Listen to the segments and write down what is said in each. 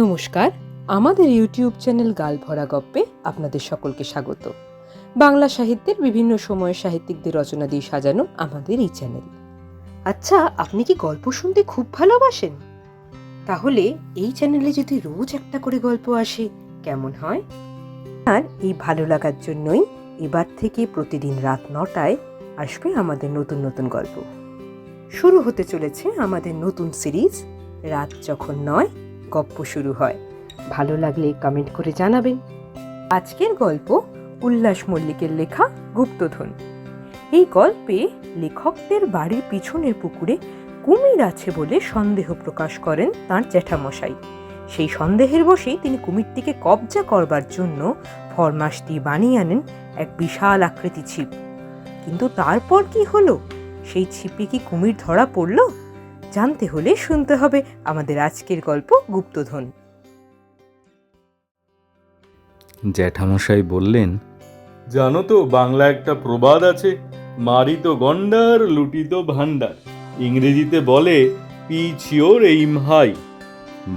নমস্কার, আমাদের YouTube channel গাল ভরা গপ্পে আপনাদের সকলকে স্বাগত। বাংলা সাহিত্যের বিভিন্ন সময়ের সাহিত্যিকদের রচনা দিয়ে সাজানো আমাদের এই চ্যানেল। আচ্ছা আপনি কি গল্প শুনতে খুব ভালোবাসেন? তাহলে এই চ্যানেলে যদি রোজ একটা করে গল্প আসে, কেমন হয়? আর এই ভালো লাগার জন্যই এবার থেকে প্রতিদিন রাত নটায় আসবে আমাদের নতুন নতুন গল্প। শুরু হতে চলেছে আমাদের নতুন সিরিজ, রাত যখন নয় গপ্প শুরু হয়। ভালো লাগলে কমেন্ট করে জানাবেন। আজকের গল্প উল্লাস মল্লিকের লেখা গুপ্তধন। এই গল্পে লেখকদের বাড়ির পিছনের পুকুরে কুমির আছে বলে সন্দেহ প্রকাশ করেন তার জ্যাঠামশাই। সেই সন্দেহের বশেই তিনি কুমিরটিকে কবজা করবার জন্য ফরমাস দিয়ে বানিয়ে আনেন এক বিশাল আকৃতি ছিপ। কিন্তু তারপর কি হলো? সেই ছিপে কি কুমির ধরা পড়ল? জানতে হলে শুনতে হবে আমাদের আজকের গল্প গুপ্তধন। জ্যাঠামশাই বললেন জানো তো বাংলা একটা প্রবাদ আছে মারিত গন্ডার লুটিত ভান্ডার ইংরেজিতে বলে পিচ ইয়োর এইম হাই।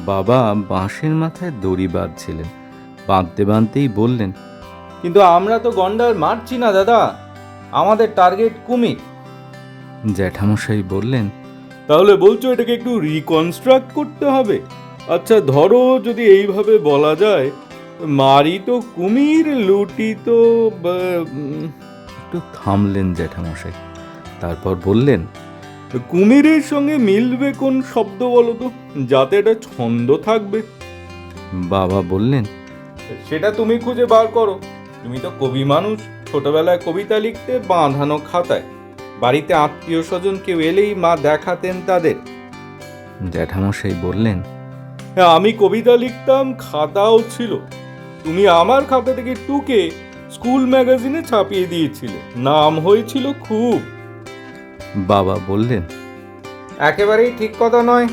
বাবা বাঁশের মাথায় দড়ি বাঁধছিলেন বাঁধতে বাঁধতেই বললেন কিন্তু আমরা তো গন্ডার মারছি না দাদা আমাদের টার্গেট কুমির। জ্যাঠামশাই বললেন তাহলে বলছো এটাকে একটু রিকনস্ট্রাক্ট করতে হবে? আচ্ছা ধরো যদি এইভাবে বলা যায় মারি তো কুমির লুটি তো একটু থামলেন জ্যাঠামশাই। তারপর বললেন কুমিরের সঙ্গে মিলবে কোন শব্দ বলো তো? যাতে এটা ছন্দ থাকবে। বাবা বললেন সেটা তুমি খুঁজে বার করো। তুমি তো কবি মানুষ ছোটবেলায় কবিতা লিখতে বাঁধানো খাতায়। বাড়িতে আত্মীয় স্বজন কেউ এলেই মা দেখাতেন তাদের। জ্যাঠামশাই বললেন হ্যাঁ আমি কবিতা লিখতাম খাতাও ছিল। তুমি আমার খাতা থেকে টুকে স্কুল ম্যাগাজিনে ছাপিয়ে দিয়েছিলে। নাম হয়েছিল খুব। বাবা বললেন একেবারেই ঠিক কথা নয়।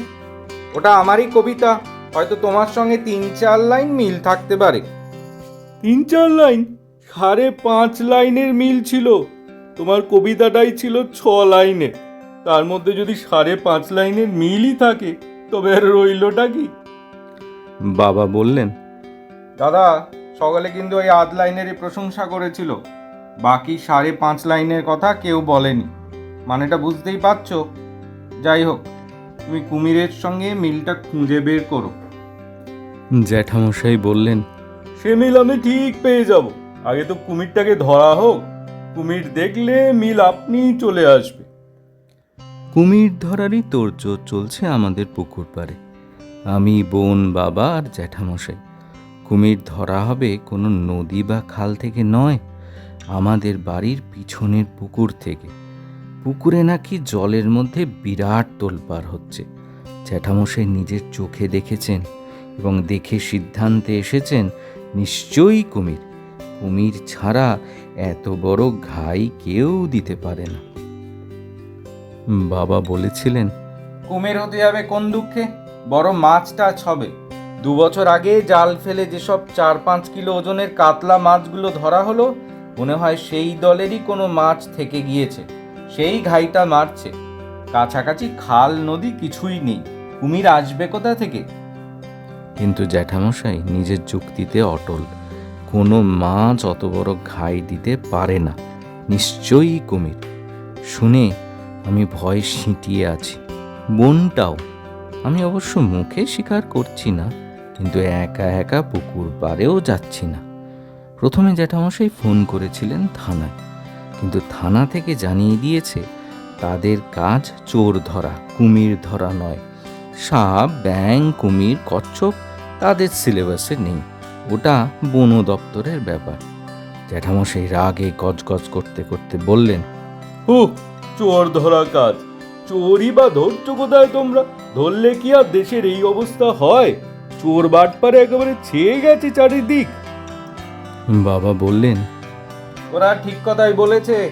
ওটা আমারই কবিতা। হয়তো তোমার সঙ্গে তিন চার লাইন মিল থাকতে পারে। তিন চার লাইন? সাড়ে পাঁচ লাইনের মিল ছিল। তোমার কবিতাটাই ছিল ছ লাইনের তার মধ্যে যদি সাড়ে পাঁচ লাইনের মিলই থাকে তবে আর রইলটা কি? বাবা বললেন দাদা সকালে কিন্তু ওই আধ লাইনেরই প্রশংসা করেছিল। বাকি সাড়ে পাঁচ লাইনের কথা কেউ বলেনি। মানেটা বুঝতেই পারছ? যাই হোক তুমি কুমিরের সঙ্গে মিলটা খুঁজে বের করো। জ্যাঠামশাই বললেন সে মিল আমি ঠিক পেয়ে যাব। আগে তো কুমিরটাকে ধরা হোক। কুমির দেখলে মিল আপনিই চলে আসবে। কুমির ধরারই তোড়জোড় চলছে আমাদের পুকুর পাড়ে। আমি, বোন, বাবা আর জ্যাঠামশাই, কুমির ধরা হবে কোনো নদী বা খাল থেকে নয়, আমাদের বাড়ির পিছনের পুকুর থেকে। পুকুরে নাকি জলের মধ্যে বিরাট তোলপার হচ্ছে। জ্যাঠামশাই নিজের চোখে দেখেছেন এবং দেখে সিদ্ধান্তে এসেছেন, নিশ্চয়ই কুমির। কুমির ছাড়া এত বড় ঘাই কেউ দিতে পারে না। বাবা বলেছিলেন কুমির হতে যাবে কোন দুঃখে? বড় মাছ টাছ হবে দু বছর আগে জাল ফেলে যেসব চার পাঁচ কিলো ওজনের কাতলা মাছগুলো ধরা হলো মনে হয় সেই দলেরই কোনো মাছ থেকে গিয়েছে। সেই ঘাইটা মারছে। কাছাকাছি খাল নদী কিছুই নেই। কুমির আসবে কোথা থেকে? কিন্তু জ্যাঠামশাই নিজের যুক্তিতে অটল। কোনো মাছ অত বড় ঘাই দিতে পারে না। নিশ্চয়ই কুমির। শুনে আমি ভয় সিঁটিয়ে আছি। বোনটাও। আমি অবশ্য মুখে স্বীকার করছি না, কিন্তু একা একা পুকুর পাড়েও যাচ্ছি না। প্রথমে জ্যাঠামশাই ফোন করেছিলেন থানায়, কিন্তু থানা থেকে জানিয়ে দিয়েছে, তাদের কাজ চোর ধরা, কুমির ধরা নয়। সাপ ব্যাং কুমির, কচ্ছপ, তাদের সিলেবাসে নেই। ওটা বন দপ্তরের ব্যাপার। জ্যাঠামশাই রাগে গজগজ করতে করতে বললেন হু চোর ধরা কাজ। চোরই বা ধরছো কোথায় তোমরা? ধরলে কি আর দেশের এই অবস্থা হয়? চোর বাটপারে একেবারে ছেয়ে গেছে চারিদিক। বাবা বললেন ওরা ঠিক কথাই বলেছে।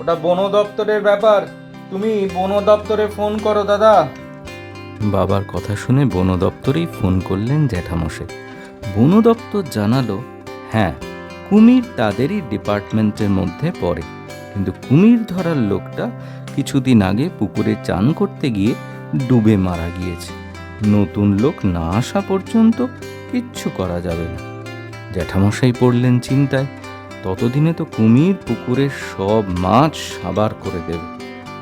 ওটা বন দপ্তরের ব্যাপার। তুমি বন দপ্তরে ফোন করো দাদা। বাবার কথা শুনে বন দপ্তরেই ফোন করলেন জ্যাঠামশাই। বন দপ্তর জানালো হ্যাঁ কুমির তাদেরই ডিপার্টমেন্টের মধ্যে পড়ে। কিন্তু কুমির ধরার লোকটা কিছুদিন আগে পুকুরে চান করতে গিয়ে ডুবে মারা গিয়েছে। নতুন লোক না আসা পর্যন্ত কিচ্ছু করা যাবে না। জ্যাঠামশাই পড়লেন চিন্তায়, ততদিনে তো কুমির পুকুরের সব মাছ সাবার করে দেবে।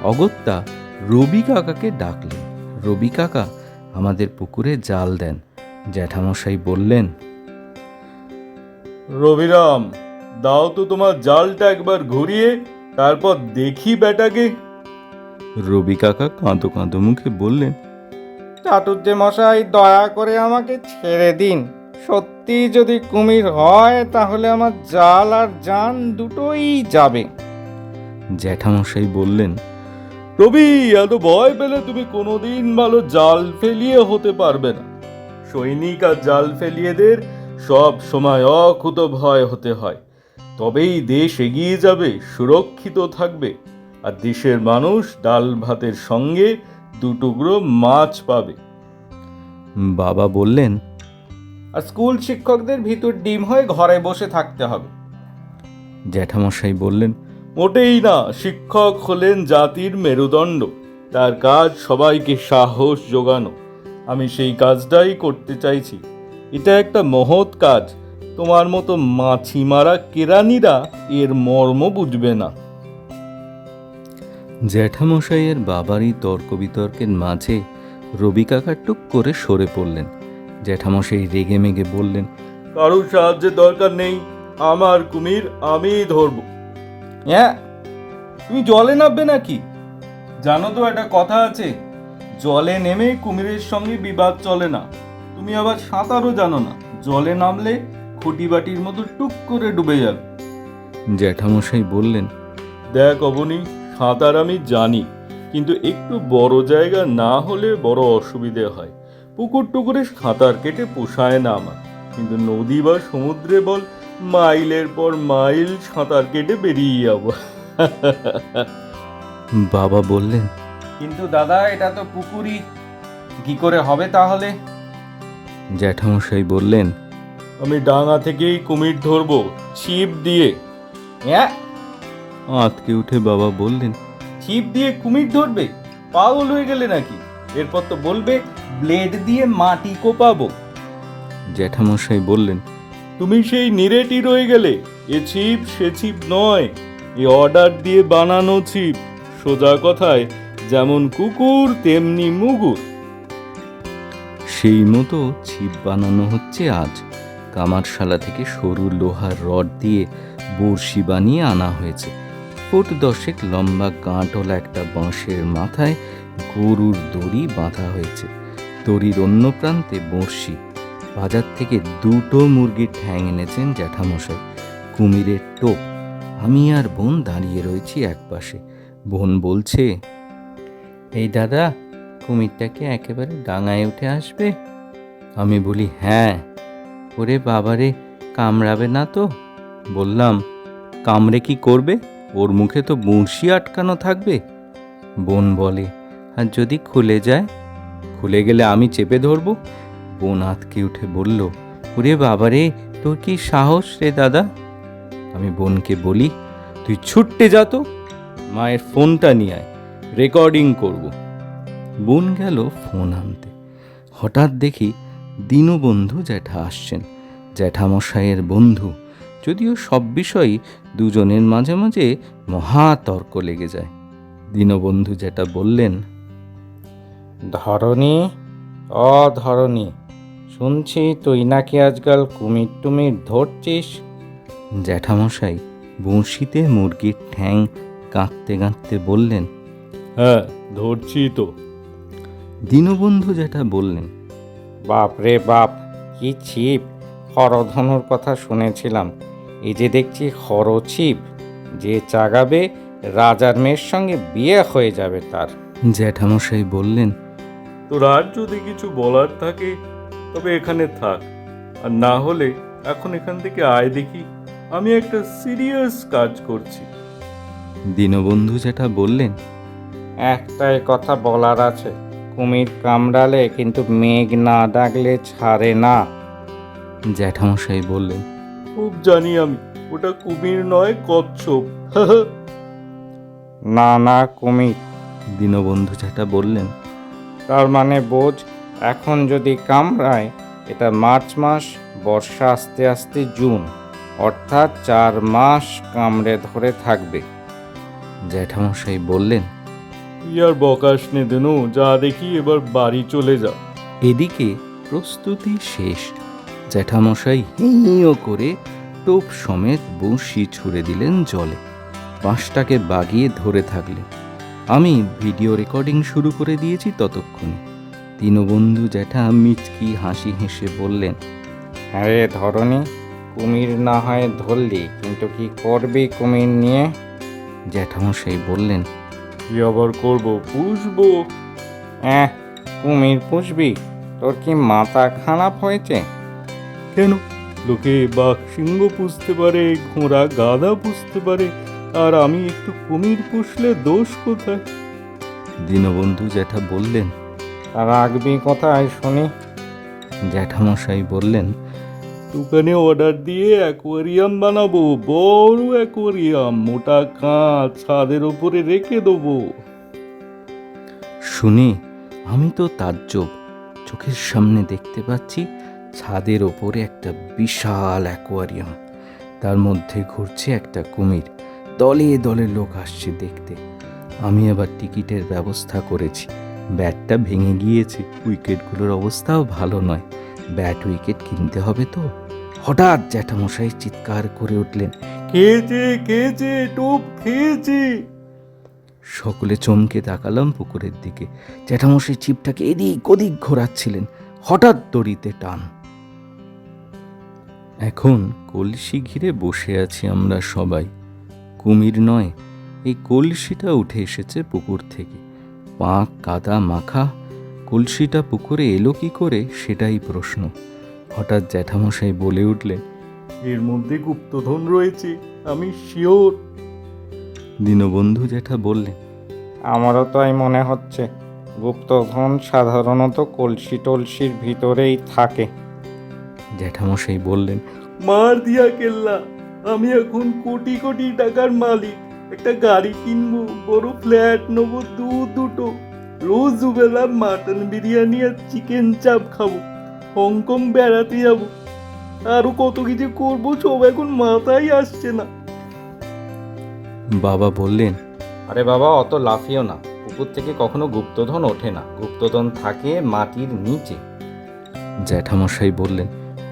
অগত্যা রবি কাকাকে ডাকলেন, রবি কাকা, আমাদের পুকুরে জাল দেন। জ্যাঠামশাই বললেন রবিরাম দাও তো তোমার জালটা একবার ঘুরিয়ে তারপর দেখি বেটাকে রবি কাকা কাঁদো কাঁদো মুখে বললেন চাটুর্যে মশাই দয়া করে আমাকে ছেড়ে দিন। সত্যি যদি কুমির হয় তাহলে আমার জাল আর জান দুটোই যাবে। জ্যাঠামশাই বললেন রবি এত ভয় পেলে তুমি কোনোদিন ভালো জাল ফেলিয়ে হতে পারবে না। সৈনিক আর জাল ফেলিয়েদের সব সময় অকুত ভয় হতে হয়। তবেই দেশ এগিয়ে যাবে সুরক্ষিত থাকবে আর দেশের মানুষ ডাল ভাতের সঙ্গে দুটুকরো মাছ পাবে। বাবা বললেন আর স্কুল শিক্ষকদের ভিতর ডিম হয়ে ঘরে বসে থাকতে হবে। জ্যাঠামশাই বললেন মোটেই না শিক্ষক হলেন জাতির মেরুদণ্ড। তার কাজ সবাইকে সাহস যোগানো। আমি সেই কাজটাই করতে চাইছি। এটা একটা মহৎ কাজ। তোমার মতো মাছি মারা কেরানিরা এর মর্ম বুঝবে না। জ্যাঠামশাইয়ের বাবারই তর্ক বিতর্কের মাঝে রবি কাকা টুক করে সরে পড়লেন। জ্যাঠামশাই রেগে মেগে বললেন কারোর সাহায্যের দরকার নেই আমার কুমির আমিই ধরবো। হ্যাঁ তুমি জলে নামবে নাকি? জানো তো একটা কথা আছে জলে নেমে কুমিরের সঙ্গে বিবাদ চলে না। তুমি আবার সাঁতারও জানো না। জলে নামলে খুঁটিবাটির মতো টুক করে ডুবে যাবে। জ্যাঠামশাই বললেন দেখ অবনি সাঁতার আমি জানি কিন্তু একটু বড় জায়গা না হলে বড় অসুবিধে হয়। পুকুর টুকুরে সাঁতার কেটে পোষায় না আমার। কিন্তু নদী বা সমুদ্রে বল মাইলের পর মাইল সাঁতার কেটে বেরিয়ে যাব। বাবা বললেন কিন্তু দাদা এটা তো পুকুরি কি করে হবে তাহলে? জ্যাঠামশাই বললেন আমি ডাঙা থেকেই কুমির ধরবো ছিপ দিয়ে। হ্যাঁ আঁতকে উঠে বাবা বললেন ছিপ দিয়ে কুমির ধরবে? পাগল হয়ে গেলে নাকি? এরপর তো বলবে ব্লেড দিয়ে মাটি কোপাবো। জ্যাঠামশাই বললেন তুমি সেই নিরেটি রয়ে গেলে এ ছিপ সে ছিপ নয় এ অর্ডার দিয়ে বানানো ছিপ। সোজা কথায় যেমন কুকুর, তেমনি মুগুর। সেই মতো ছিপ বানানো হচ্ছে আজ। কামারশালা থেকে সরু লোহার রড দিয়ে বড়শি বানিয়ে আনা হয়েছে। ফুট দশেক লম্বা গাঁটলা একটা বাঁশের মাথায় গরুর দড়ি বাঁধা হয়েছে। দড়ির অন্য প্রান্তে বড়শি। বাজার থেকে দুটো মুরগির ঠ্যাং এনেছেন জ্যাঠামশাই। কুমিরের টোপ। আমি আর বোন দাঁড়িয়ে রয়েছি একপাশে। বোন বলছে এই দাদা, কুমিরটাকে একেবারে ডাঙায় উঠে আসবে? আমি বলি হ্যাঁ। ওরে বাবারে, কামড়াবে না তো? বললাম, কামড়ে কি করবে? ওর মুখে তো বড়শি আটকানো থাকবে। বোন বলে, আর যদি খুলে যায়? খুলে গেলে আমি চেপে ধরবো। বোন আতকে উঠে বলল, ওরে বাবারে, তোর কি সাহস রে দাদা? আমি বোনকে বলি, তুই ছুটতে যা তো, মায়ের ফোনটা নিয়ে আয়। রেকর্ডিং করব। বোন গেল ফোন আনতে। হঠাৎ দেখি দীনবন্ধু জ্যাঠা আসছেন। জ্যাঠামশাইয়ের বন্ধু। যদিও সব বিষয়ই দুজনের মাঝে মাঝে মহা তর্ক লেগে যায়। দীনবন্ধু যেটা বললেন ধরনী অ ধরনী শুনছি তুই নাকি আজকাল কুমির টুমির ধরছিস? জ্যাঠামশাই বঁড়শিতে মুরগির ঠ্যাং কাঁদতে কাঁদতে বললেন হ্যাঁ ধরছি তো। দীনবন্ধু যেটা বললেন বাপ রে বাপ কি ছিপ? হরধনুর কথা শুনেছিলাম। এই যে দেখছি হরছিপ যে চাগাবে রাজার মেয়ের সঙ্গে বিয়ে হয়ে যাবে তার। জ্যাঠামশাই বললেন তোর আর যদি কিছু বলার থাকে তবে এখানে থাক। আর না হলে এখন এখান থেকে আয় দেখি। আমি একটা সিরিয়াস কাজ করছি। দীনবন্ধু যেটা বললেন একটাই কথা বলার আছে কুমির কামড়ালে কিন্তু মেঘ না ডাকলে ছাড়ে না। জ্যাঠামশাই বললেন খুব জানি আমি ওটা কুমির নয় কচ্ছপ। না না কুমির। দীনবন্ধু জ্যাঠা বললেন তার মানে বোঝ এখন যদি কামড়ায় এটা মার্চ মাস বর্ষা আস্তে আস্তে জুন অর্থাৎ চার মাস কামড়ে ধরে থাকবে। জ্যাঠামশাই বললেন তুই আর বকাস নে দেনু যা দেখি এবার বাড়ি চলে যা। এদিকে প্রস্তুতি শেষ। জ্যাঠামশাই হিঁও করে টোপ সমেত বঁড়শি ছুড়ে দিলেন জলে। বাঁশটাকে বাগিয়ে ধরে থাকলেন। আমি ভিডিও রেকর্ডিং শুরু করে দিয়েছি ততক্ষণে। দীনবন্ধু জ্যাঠা মিচকি হাসি হেসে বললেন হ্যাঁ রে ধরনি কুমির না হয় ধরলি কিন্তু কি করবি কুমির নিয়ে? জ্যাঠামশাই বললেন কি আবার করব পুষবো। অ্যাঁ কুমির পুষবি? তোর কি মাথা খারাপ হয়েছে? কেন? লোকে বাঘ সিংহ পুষতে পারে ঘোড়া গাধা পুষতে পারে আর আমি একটু কুমির পুষলে দোষ কোথায়? দীনবন্ধু জ্যাঠা বললেন তা রাখবি কোথায় শুনি? জ্যাঠামশাই বললেন দোকানে অর্ডার দিয়ে অ্যাকোয়ারিয়াম বানাবো, বড় অ্যাকোয়ারিয়াম মোটা কাঁচ ছাদের ওপরে রেখে দেবো। শুনে, আমি তো তাজ্জব। চোখের সামনে দেখতে পাচ্ছি ছাদের ওপরে একটা বিশাল অ্যাকোয়ারিয়াম তার মধ্যে ঘুরছে একটা কুমির। দলে দলে লোক আসছে দেখতে। আমি আবার টিকিটের ব্যবস্থা করেছি। ব্যাটটা ভেঙে গিয়েছে। উইকেটগুলোর অবস্থাও ভালো নয়। ব্যাট উইকেট কিনতে হবে তো? হঠাৎ জ্যাঠামশাই চিৎকার করে উঠলেন খেয়েছে খেয়েছে টোপ খেয়েছে। সকলে চমকে তাকালাম পুকুরের দিকে। জ্যাঠামশাই ছিপটাকে এদিক ওদিক ঘোরাচ্ছিলেন, হঠাৎ দড়িতে টান। এখন কলসি ঘিরে বসে আছি আমরা সবাই। কুমির নয়, এই কলসিটা উঠে এসেছে পুকুর থেকে। পাঁক কাদা মাখা, কলসিটা পুকুরে এলো কি করে সেটাই প্রশ্ন। হঠাৎ জ্যাঠামশাই বলে উঠলে এর মধ্যে গুপ্তধন রয়েছে আমি শিওর। দীনবন্ধু জ্যাঠা বললেন আমারও তাই মনে হচ্ছে গুপ্তধন সাধারণত কলসি টলসির ভিতরেই থাকে। জ্যাঠামশাই বললেন মার দিয়া কেল্লা আমি এখন কোটি কোটি টাকার মালিক একটা গাড়ি কিনবো বড় ফ্ল্যাট নেব দু দুটো রোজ দুবেলা মাটন বিরিয়ানি আর চিকেন চাপ খাব। হংকং বেড়াতে যাব। আরও কত কিছু করব সব এখন মাথায় আসছে না। বাবা বললেন আরে বাবা অত লাফিও না। পুকুর থেকে কখনো গুপ্তধন ওঠে না। গুপ্তধন থাকে মাটির নিচে। জ্যাঠামশাই বললেন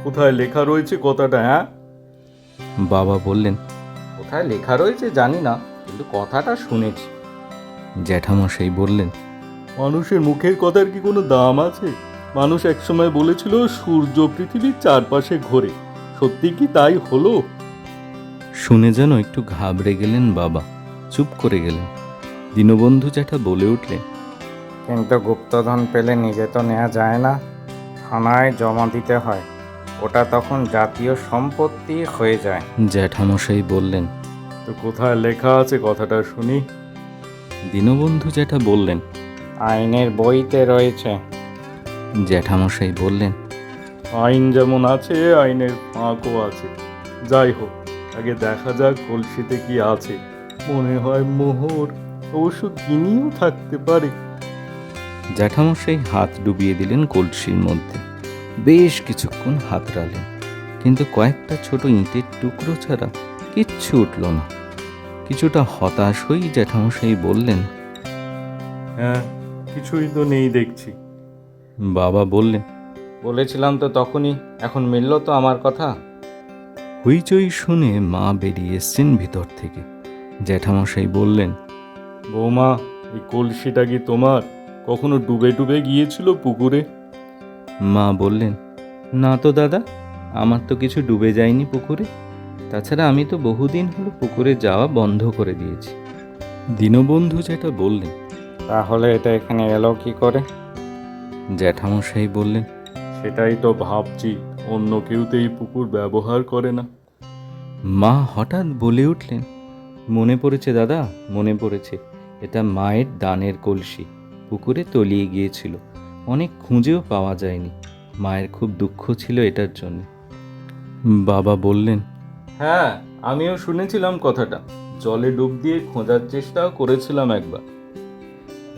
কোথায় লেখা রয়েছে কথাটা হ্যাঁ? বাবা বললেন কোথায় লেখা রয়েছে জানি না কিন্তু কথাটা শুনেছি। জ্যাঠামশাই বললেন মানুষের মুখের কথার কি কোনো দাম আছে? মানুষ একসময় বলেছিল সূর্য পৃথিবীর চারপাশে ঘোরে। সত্যি কি তাই হলো? শুনে যেন একটু ঘাবড়ে গেলেন বাবা চুপ করে গেলেন। দীনবন্ধু জ্যাঠা বলে উঠলেন কিন্তু গুপ্তধন পেলে নিজে তো নেওয়া যায় না। থানায় জমা দিতে হয় ওটা তখন জাতীয় সম্পত্তি হয়ে যায়। জ্যাঠামশাই বললেন তো কোথায় লেখা আছে কথাটা শুনি? দীনবন্ধু জ্যাঠা বললেন আইনের বইতে রয়েছে। জ্যাঠামশাই বললেন আইন যেমন আছে আইনের ফাঁকও আছে। যাই হোক আগে দেখা যাক কলসিতে কি আছে। মনে হয় মোহর অবশ্য গিনিও থাকতে পারে। জ্যাঠামশাই হাত ডুবিয়ে দিলেন কলসির মধ্যে। বেশ কিছুক্ষণ হাত রালেন কিন্তু কয়েকটা ছোট ইঁটের টুকরো ছাড়া কিচ্ছু উঠল না। কিছুটা হতাশ হয়েই জ্যাঠামশাই বললেন হ্যাঁ কিছুই তো নেই দেখছি। বাবা বললেন বলেছিলাম তো তখনই এখন মিলল তো আমার কথা। হইচই শুনে মা বেরিয়ে এসছেন ভিতর থেকে। জ্যাঠামশাই বললেন বৌমা এই কলসিটা কি তোমার? কখনো ডুবে ডুবে গিয়েছিল পুকুরে? মা বললেন না তো দাদা আমার তো কিছু ডুবে যায়নি পুকুরে। তাছাড়া আমি তো বহুদিন হলো পুকুরে যাওয়া বন্ধ করে দিয়েছি। দীনবন্ধু যেটা বললেন তাহলে এটা এখানে এলো কি করে? জ্যাঠামশাই বললেন সেটাই তো ভাবছি অন্য কেউ তো এই পুকুর ব্যবহার করে না। মা হঠাৎ বলে উঠলেন মনে পড়েছে দাদা মনে পড়েছে এটা মায়ের দানের কলসি পুকুরে তলিয়ে গিয়েছিল অনেক খুঁজেও পাওয়া যায়নি মায়ের খুব দুঃখ ছিল এটার জন্য। বাবা বললেন হ্যাঁ আমিও শুনেছিলাম কথাটা জলে ডুব দিয়ে খোঁজার চেষ্টাও করেছিলাম একবার।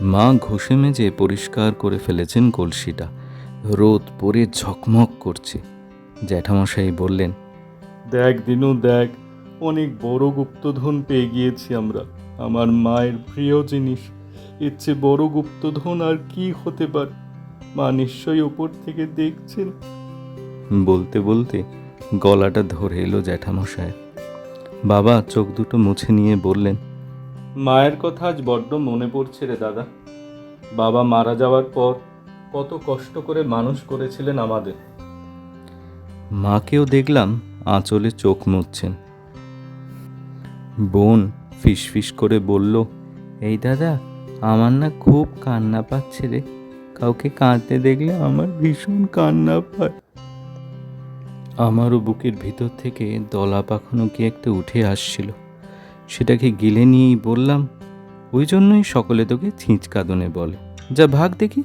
মা ঘষে মেজে পরিষ্কার করে ফেলেছেন কলসিটা। রোদ পরে ঝকমক করছে। জ্যাঠামশাই বললেন দেখ দিনু দেখ অনেক বড় গুপ্তধন পেয়ে গিয়েছি আমরা আমার মায়ের প্রিয় জিনিস। এর চেয়ে বড় গুপ্তধন আর কি হতে পারে? মা নিশ্চয়ই ওপর থেকে দেখছেন? বলতে বলতে গলাটা ধরে এলো জ্যাঠামশায় বাবা চোখ দুটো মুছে নিয়ে বললেন মায়ের কথা আজ বড্ড মনে পড়ছে রে দাদা। বাবা মারা যাওয়ার পর কত কষ্ট করে মানুষ করেছিলেন আমাদের। মাকেও দেখলাম আঁচলে চোখ মুছছেন। বোন ফিসফিস করে বলল, এই দাদা, আমার না খুব কান্না পাচ্ছে রে। কাউকে কাঁদতে দেখলে আমার ভীষণ কান্না পায়। আমারও বুকের ভিতর থেকে দলা পাখনো কি একটা উঠে আসছিল। সেটাকে গিলে নিয়েই বললাম ওই জন্যই সকলে তোকে ছিঁচ কাঁদনে বলে। যা ভাগ দেখি।